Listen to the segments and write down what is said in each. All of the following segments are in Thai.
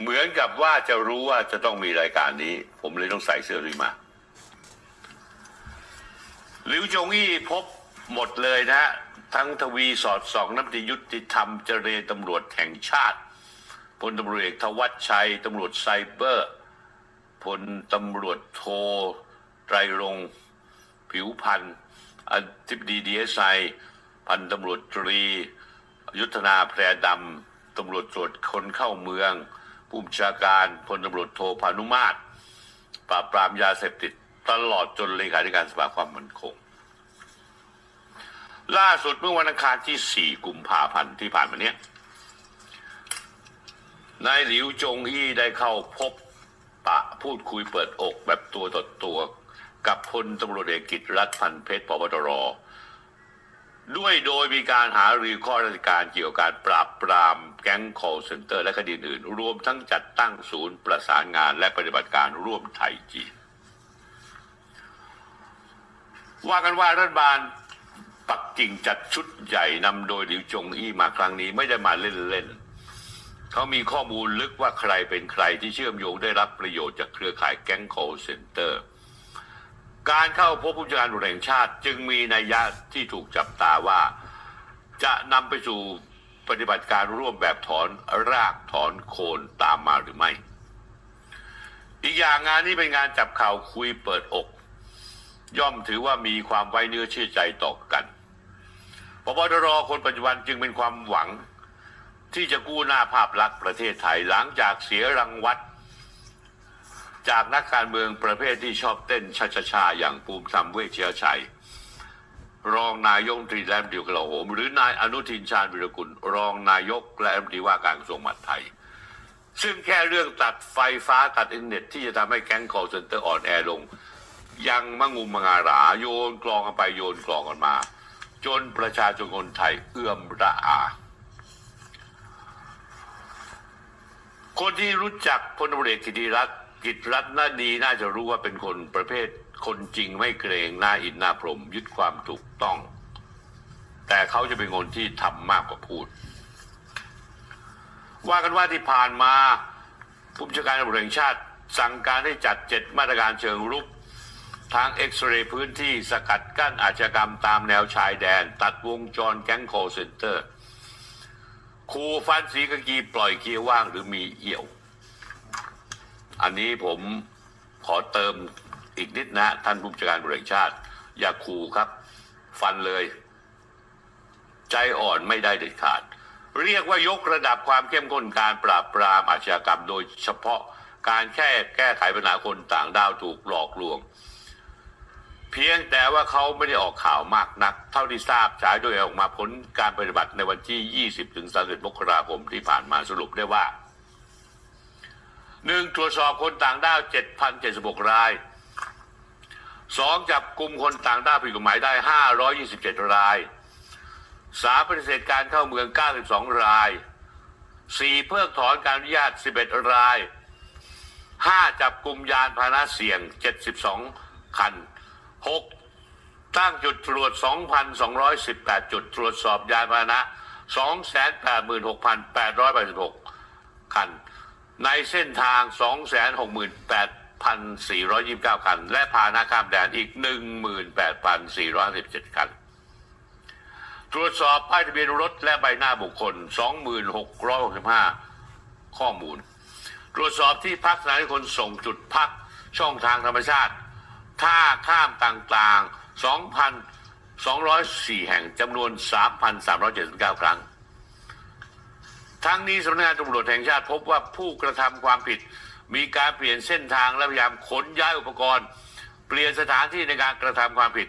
เหมือนกับว่าจะรู้ว่าจะต้องมีรายการนี้ ผมเลยต้องใส่เสื้อนี้มาหลิวจงอี้พบหมดเลยนะฮะทั้งทวีสอดส่องน้ำติยุติธรรมเจรตำรวจแห่งชาติพลตำรวจเอกธวัชชัยตำรวจไซเบอร์พลตำรวจโทไตรรงผิวพันธ์อธิบดีดีเอสไอพันตำรวจตรี ยุทธนาแพรดำตำรวจตรวจคนเข้าเมือง ผู้บัญชาการพลตำรวจโทพานุมาตรปราบปรามยาเสพติดตลอดจนเลขาธิการสภาความมั่นคง ล่าสุดเมื่อวันอังคารที่ 4 กุมภาพันธ์ที่ผ่านมาเนี้ยนายหลิวจงอี้ได้เข้าพบปะพูดคุยเปิดอกแบบตัวต่อตัว กับพลตำรวจเอกกิตรัฐพันเพชรปปตร ด้วยโดยมีการหารือข้อราชการเกี่ยวกับการปราบปรามแก๊ง call center และคดีอื่น รวมทั้งจัดตั้งศูนย์ประสานงานและปฏิบัติการร่วมไทยจีน ว่ากันว่ารัฐบาลปักกิ่งจัดชุดใหญ่นำโดยหลิวจงอี้มาครั้งนี้ไม่ได้มาเล่นๆเขามีข้อมูลลึกว่าใครเป็นใครที่เชื่อมโยงได้รับประโยชน์จากเครือข่ายแก๊ง call center การเข้าพบผู้จัดการตำรวจแห่งชาติ จึงมีนัยยะที่ถูกจับตาว่า จะนำไปสู่ปฏิบัติการร่วมแบบถอนรากถอนโคนตามมาหรือไม่ อีกอย่างงานนี้เป็นงานจับข่าวคุยเปิดอก ย่อมถือว่ามีความไว้เนื้อเชื่อใจต่อกันพบตรคนปัจจุบันจึงเป็นความหวัง ที่จะกู้หน้าภาพลักษณ์ประเทศไทยหลังจากเสียรังวัด จากนักการเมืองประเภทที่ชอบเต้นชาชาชาอย่างภูมิธรรมเวชเชียชัย รองนายกตรีและมนตรีกลาโหม หรือนายอนุทินชาญวิรกุล รองนายกและรัฐมนตรีว่าการกระทรวงมหาดไทย ซึ่งแค่เรื่องตัดไฟฟ้าตัดอินเทอร์เน็ตที่จะทำให้แก๊ง call center อ่อนแอลง ยังมะงุมมงาหราโยนกลองกันไปโยนกลองกันมา จนประชาชนคนไทยเอื้อมระอาคนที่รู้จักพลตำรวจเอกกิติรัตน์ กิตรัตน์น่าดีน่าจะรู้ว่าเป็นคนประเภทคนจริงไม่เกรงหน้าอินหน้าพรหมยึดความถูกต้อง แต่เขาจะเป็นคนที่ทำมากกว่าพูด ว่ากันว่าที่ผ่านมาผู้บัญชาการตำรวจแห่งชาติสั่งการให้จัดเจ็ดมาตรการเชิงรุกทางเอ็กซเรย์พื้นที่สกัดกั้นอาชญากรรมตามแนวชายแดน ตัดวงจรแก๊ง call center คูฟันสีกากีปล่อยเกียร์ว่างหรือมีเอี่ยว อันนี้ผมขอเติมอีกนิดนะท่านผู้บัญชาการตำรวจแห่งชาติ อย่าคูครับ ฟันเลย ใจอ่อนไม่ได้เด็ดขาด เรียกว่ายกระดับความเข้มข้นการปราบปรามอาชญากรรม โดยเฉพาะการแค่แก้ไขปัญหาคนต่างด้าวถูกหลอกลวง เพียงแต่ว่าเขาไม่ได้ออกข่าวมากนัก เท่าที่ทราบฉายโดยออกมาผลการปฏิบัติในวันที่ 20-30มกราคมที่ผ่านมาสรุปได้ว่า หนึ่งตรวจสอบคนต่างด้าว7,076รายสองจับกลุ่มคนต่างด้าวผิดกฎหมายได้527รายสามปฏิเสธการเข้าเมือง92รายสี่เพิกถอนการอนุญาต11รายห้าจับกลุ่มยานพาหนะเสี่ยง72คันหกตั้งจุดตรวจ 2,218 จุดตรวจสอบยานพาหนะ 286,886 คัน ในเส้นทาง 268,429 คัน และพาหนะข้ามแดนอีก 18,417 คัน ตรวจสอบป้ายทะเบียนรถและใบหน้าบุคคล 2665 ข้อมูล ตรวจสอบที่พักสถานีคนส่งจุดพักช่องทางธรรมชาติ ท่าข้ามต่างๆ 2,204 แห่งจำนวน 3,379 ครั้ง ทั้งนี้สำนักงานตำรวจแห่งชาติพบว่าผู้กระทำความผิด มีการเปลี่ยนเส้นทางและพยายามขนย้ายอุปกรณ์ เปลี่ยนสถานที่ในการกระทำความผิด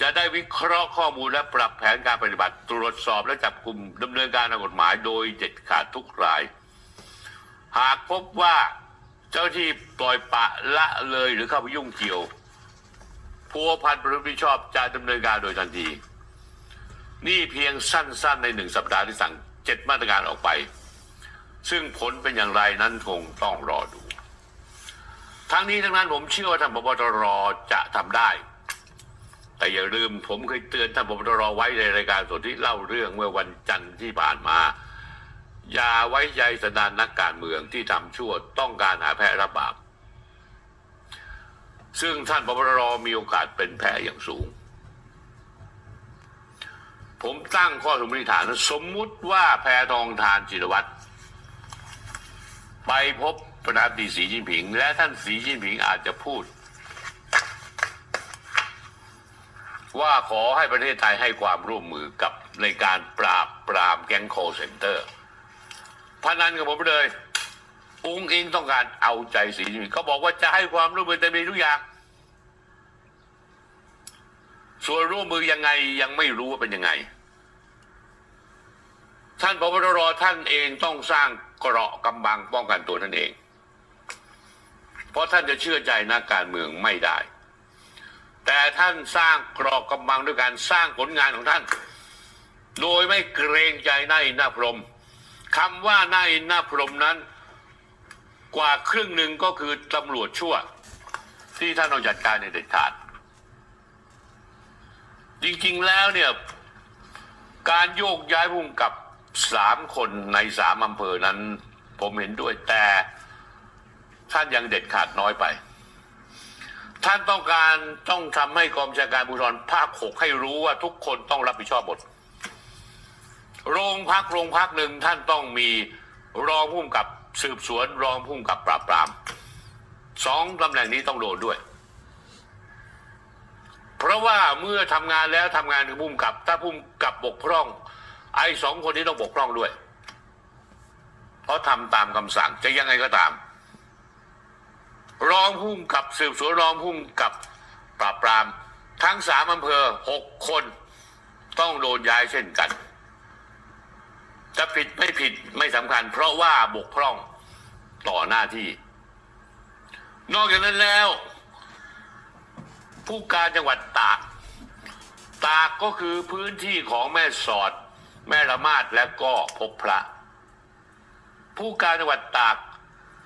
จะได้วิเคราะห์ข้อมูลและปรับแผนการปฏิบัติ ตรวจสอบและจับกลุ่มดำเนินการทางกฎหมายโดยเด็ดขาดทุกราย หากพบว่าเจ้าที่ปล่อยปะละเลยหรือเข้าไปยุ่งเกี่ยวผัวพันประพฤติมิชอบจะดำเนินการโดยทันที นี่เพียงสั้นๆในหนึ่งสัปดาห์ที่สั่ง เจ็ดมาตรการออกไป ซึ่งผลเป็นอย่างไรนั้นคงต้องรอดู ทั้งนี้ทั้งนั้นผมเชื่อว่าท่านพบตรจะทำได้ แต่อย่าลืมผมเคยเตือนท่านพบตรไว้ในรายการสดที่เล่าเรื่องเมื่อวันจันทร์ที่ผ่านมา อย่าไว้ใจสันานนักการเมืองที่ทำชั่วต้องการหาแพ้รับบาปซึ่งท่านพบตรมีโอกาสเป็นแพ้อย่างสูง ผมตั้งข้อสมมติฐาน สมมุติว่าแพทองทานจิรวัตรไปพบประธานาธิบดีสีจิ้นผิง และท่านสีจิ้นผิงอาจจะพูด ว่าขอให้ประเทศไทยให้ความร่วมมือกับในการปราบปรามแก๊งโคเซ็นเตอร์พนันกับผมเลยอุ้งอิงต้องการเอาใจสีจิ้นผิงเขาบอกว่าจะให้ความร่วมมือเต็มที่ทุกอย่างส่วนร่วมมือยังไงยังไม่รู้ว่าเป็นยังไง ท่านพบตรท่านเองต้องสร้างเกราะกำบังป้องกันตัวท่านเอง เพราะท่านจะเชื่อใจนักการเมืองไม่ได้ แต่ท่านสร้างเกราะกำบังด้วยการสร้างผลงานของท่าน โดยไม่เกรงใจนายนทรพรหมคำว่านายนทรพรหมนั้น กว่าครึ่งหนึ่งก็คือตำรวจชั่ว ที่ท่านต้องจัดการในเด็ดขาด จริงๆแล้วเนี่ยการโยกย้ายภูมิกับ สามคนในสามอำเภอนั้น ผมเห็นด้วยแต่ท่านยังเด็ดขาดน้อยไป ท่านต้องการต้องทำให้กองชาการภูธรภาคหกให้รู้ว่าทุกคนต้องรับผิดชอบหมดโรงพักโรงพักหนึ่งท่านต้องมีรองผู้กับสืบสวนรองผู้กับปราบปรามสองตำแหน่งนี้ต้องโดนด้วย เพราะว่าเมื่อทำงานแล้วทำงานกับผู้กำกับ ถ้าผู้กับบกพร่อง ไอ้สองคนนี้ต้องบกพร่องด้วย เพราะทำตามคำสั่งจะยังไงก็ตาม รองผู้กำกับสืบสวนรองผู้กำกับปราบปราม ทั้งสามอำเภอหกคนต้องโดนย้ายเช่นกัน จะผิดไม่ผิดไม่สำคัญ เพราะว่าบกพร่องต่อหน้าที่ นอกจากนั้นแล้ว ผู้การจังหวัดตาก ตากก็คือพื้นที่ของแม่สอด แม่ละมาดและก็พบพระ ผู้การจังหวัดตาก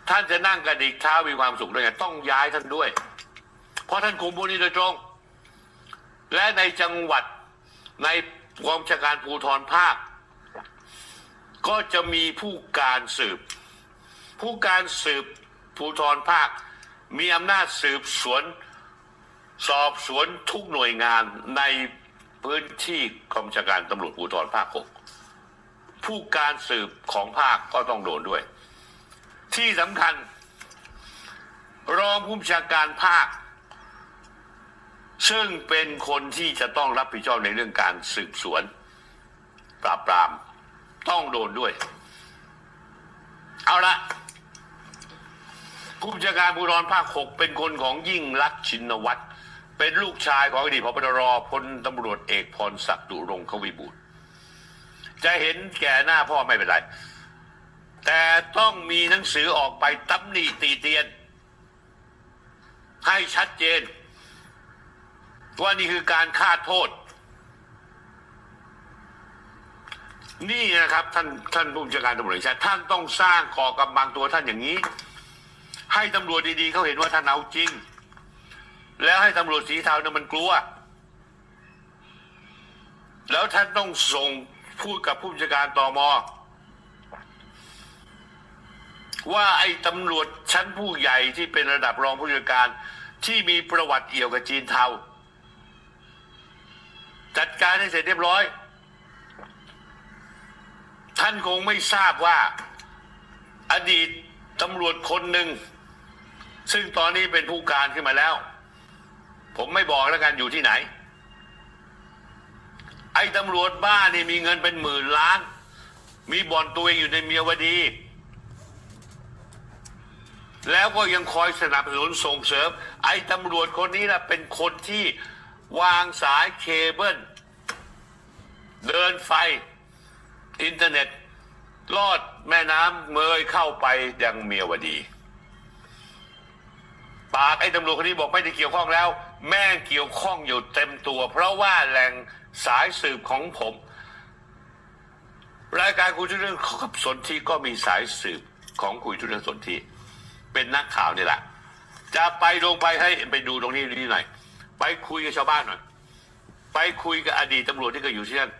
ท่านจะนั่งกระดิกเท้ามีความสุขด้วยไงต้องย้ายท่านด้วย เพราะท่านคุมบุญนี้โดยตรง และในจังหวัดในกองชาการภูธรภาค ก็จะมีผู้การสืบ ผู้การสืบภูธรภาค มีอำนาจสืบสวน สอบสวนทุกหน่วยงานใน พื้นที่กองบัญชาการตำรวจภูธรภาคหกผู้การสืบของภาคก็ต้องโดนด้วย ที่สำคัญ รองผู้ชาการภาค ซึ่งเป็นคนที่จะต้องรับผิดชอบในเรื่องการสืบสวน ปราบปราม ต้องโดนด้วย เอาละผู้บัญชาการภูธรภาคหกเป็นคนของยิ่งรักษณ์ชินวัตร เป็นลูกชายของอดีตพบตรพลตำรวจเอกพรศักดิ์ดุรงควิบูลย์จะเห็นแก่หน้าพ่อไม่เป็นไร แต่ต้องมีหนังสือออกไปตำหนิตีเตียน ให้ชัดเจนว่านี่คือการฆ่าโทษ นี่นะครับท่านท่านผู้บัญชาการตำรวจชาติท่านต้องสร้างก่อกำบังตัวท่านอย่างนี้ ให้ตำรวจดีๆเขาเห็นว่าท่านเอาจริง แล้วให้ตำรวจสีเทาเนี่ยมันกลัว แล้วท่านต้องส่งพูดกับผู้บัญชาการตอมอว่าไอ้ตำรวจชั้นผู้ใหญ่ที่เป็นระดับรองผู้จัดการที่มีประวัติเอี่ยวกับจีนเทา จัดการให้เสร็จเรียบร้อย ท่านคงไม่ทราบว่า อดีตตำรวจคนหนึ่ง ซึ่งตอนนี้เป็นผู้การขึ้นมาแล้ว ผมไม่บอกแล้วกันอยู่ที่ไหน ไอ้ตำรวจบ้านี่มีเงินเป็นหมื่นล้าน มีบ่อนตัวเองอยู่ในเมียวดี แล้วก็ยังคอยสนับสนุนส่งเสริม ไอ้ตำรวจคนนี้นะเป็นคนที่วางสายเคเบิลเดินไฟ อินเทอร์เน็ต ลอดแม่น้ำเมยเข้าไปยังเมียวดี ปากไอ้ตำรวจคนนี้บอกไม่ได้เกี่ยวข้องแล้ว แม่เกี่ยวข้องอยู่เต็มตัว เพราะว่าแหล่งสายสืบของผม รายการคุยทุเรื่องขับสนธิก็มีสายสืบของคุยทุเรื่องสนธิเป็นนักข่าวนี่แหละ จะไปลงไปให้ไปดูตรงนี้นี่หน่อยไปคุยกับชาวบ้านหน่อยไปคุยกับอดีตตำรวจที่เคยอยู่ที่นั่น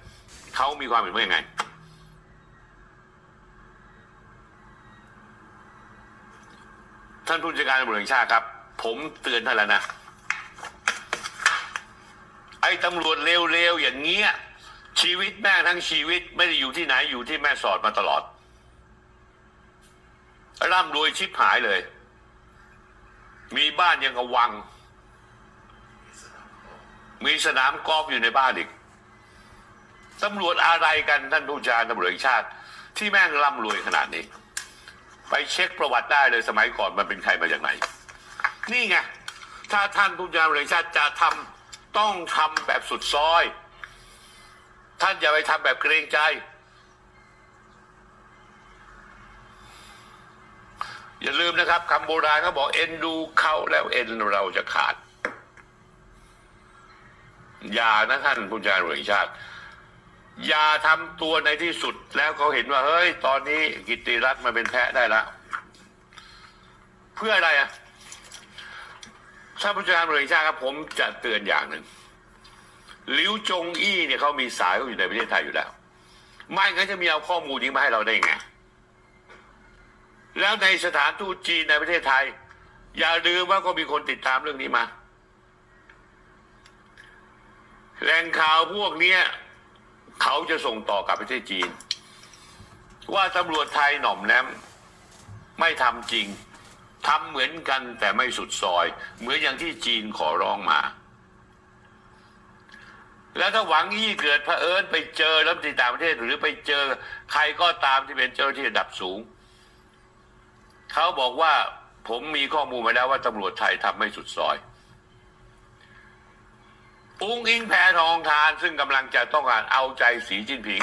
เขามีความเห็นว่ายังไงท่านผู้จัดการตำรวจแห่งชาติครับ ผมเตือนท่านแล้วนะ ไอ้ตำรวจเร็วๆอย่างเงี้ยชีวิตแม่ทั้งชีวิตไม่ได้อยู่ที่ไหนอยู่ที่แม่สอดมาตลอดร่ำรวยชิบหายเลย มีบ้านยังกับวัง มีสนามกอล์ฟอยู่ในบ้านอีกตำรวจอะไรกันท่านผู้การตำรวจชาติ ที่แม่งร่ำรวยขนาดนี้ ไปเช็คประวัติได้เลยสมัยก่อนมันเป็นใครมาจากไหน นี่ไงถ้าท่านผู้การตำรวจชาติจะทำ ต้องทำแบบสุดซอย ท่านอย่าไปทำแบบเกรงใจ อย่าลืมนะครับคำโบราณเขาบอกเอ็นดูเขาแล้วเอ็นเราจะขาด อย่านะท่านผู้การตำรวจแห่งชาติ อย่าทำตัวในที่สุดแล้วเขาเห็นว่า เฮ้ย ตอนนี้กิตติรัตน์มาเป็นแพะได้แล้วเพื่ออะไรอะ ท่านผู้จัดการตำรวจแห่งชาติครับผมจะเตือนอย่างหนึ่งหลิวจงอี้เนี่ยเขามีสายเขาอยู่ในประเทศไทยอยู่แล้ว ไม่งั้นจะมีเอาข้อมูลนี้มาให้เราได้ไง แล้วในสถานทูตจีนในประเทศไทย อย่าลืมว่าก็มีคนติดตามเรื่องนี้มา แหล่งข่าวพวกเนี้ยเขาจะส่งต่อกับประเทศจีน ว่าตำรวจไทยหน่อมแนมไม่ทำจริง ทำเหมือนกันแต่ไม่สุดซอย เหมือนอย่างที่จีนขอร้องมา แล้วถ้าหวังยี่เกิดเผอิญไปเจอรัฐมนตรีต่างประเทศ หรือไปเจอใครก็ตามที่เป็นเจ้าหน้าที่ระดับสูง เขาบอกว่าผมมีข้อมูลมาแล้วว่าตำรวจไทยทำไม่สุดซอย อุ้งอิงแพทองทานซึ่งกำลังจะต้องการเอาใจสีจิ้นผิง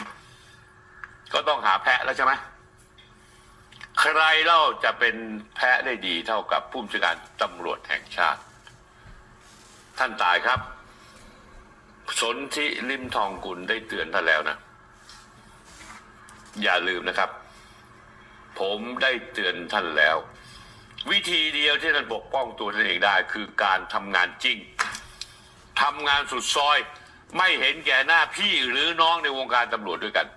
ก็ต้องหาแพะแล้วใช่ไหม ใครเล่าจะเป็นแพะได้ดีเท่ากับผู้บัญชาการตำรวจแห่งชาติ ท่านตายครับ สนธิลิมทองกุลได้เตือนท่านแล้วนะ อย่าลืมนะครับ ผมได้เตือนท่านแล้ว วิธีเดียวที่ท่านปกป้องตัวท่านเองได้ คือการทำงานจริงทำงานสุดซอย ไม่เห็นแก่หน้าพี่หรือน้องในวงการตำรวจด้วยกัน